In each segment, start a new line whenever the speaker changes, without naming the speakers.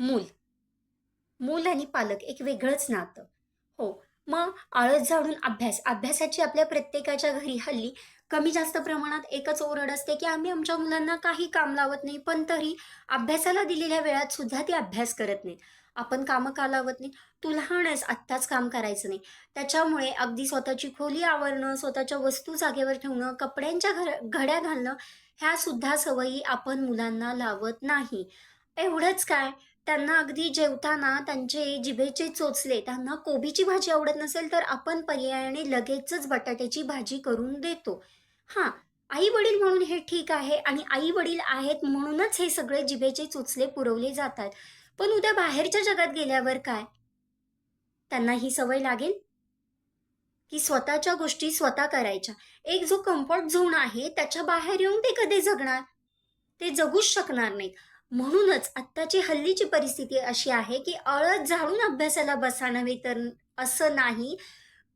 मूल. मूल आणि पालक एक वेगळंच नातं. हो मग आळस झाडून अभ्यास. अभ्यासाची आपल्या प्रत्येकाच्या घरी हल्ली कमी जास्त प्रमाणात एकच ओरड असते की आम्ही आमच्या मुलांना काही काम लावत नाही पण तरी अभ्यासाला दिलेल्या वेळात सुद्धा ते अभ्यास करत नाहीत. आपण कामं का लावत नाही? तू लहान आहेस आत्ताच काम करायचं नाही. त्याच्यामुळे अगदी स्वतःची खोली आवरणं स्वतःच्या वस्तू जागेवर ठेवणं कपड्यांच्या घर घड्या घालणं ह्या सुद्धा सवयी आपण मुलांना लावत नाही. एवढंच काय? त्यांना अगदी जेवताना त्यांचे जिभेचे चोचले त्यांना कोबीची भाजी आवडत नसेल तर आपण पर्यायाने लगेचच बटाट्याची भाजी करून देतो. हां आई वडील म्हणून हे ठीक आहे आणि आई वडील आहेत म्हणूनच हे सगळे जिभेचे चोचले पुरवले जातात. पण उद्या बाहेरच्या जगात गेल्यावर काय? त्यांना ही सवय लागेल? की स्वतःच्या गोष्टी स्वतः करायच्या. एक जो कम्फर्ट झोन आहे त्याच्या बाहेर येऊन ते कधी जगणार? ते जगूच शकणार नाहीत. म्हणूनच आत्ताची हल्लीची परिस्थिती अशी आहे की अळत झाडून अभ्यासाला बसा नव्हे तर असं नाही.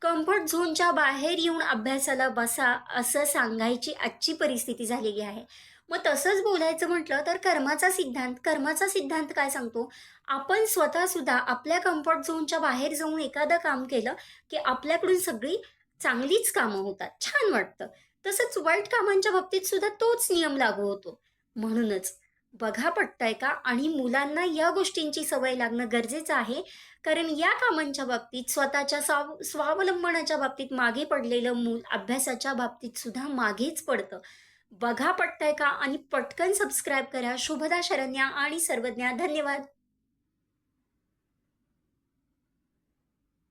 कम्फर्ट झोनच्या बाहेर येऊन अभ्यासाला बसा असं सांगायची आजची परिस्थिती झालेली आहे. मग तसंच बोलायचं म्हटलं तर कर्माचा सिद्धांत कर्माचा सिद्धांत काय सांगतो? आपण स्वतः सुद्धा आपल्या कम्फर्ट झोनच्या बाहेर जाऊन एखादं काम केलं की आपल्याकडून सगळी चांगलीच कामं होतात. छान वाटतं. तसंच वाईट कामांच्या बाबतीत सुद्धा तोच नियम लागू होतो. म्हणूनच बघा पटतंय का? आणि मुलांना या गोष्टींची सवय लागणं गरजेचं आहे. कारण या कामांच्या बाबतीत स्वतःच्या स्वाव स्वावलंबनाच्या बाबतीत मागे पडलेलं मूल अभ्यासाच्या बाबतीत सुद्धा मागेच पडतं. बघा पटतंय का? आणि पटकन सबस्क्राईब करा. शुभदा शरण्या आणि सर्वज्ञा. धन्यवाद.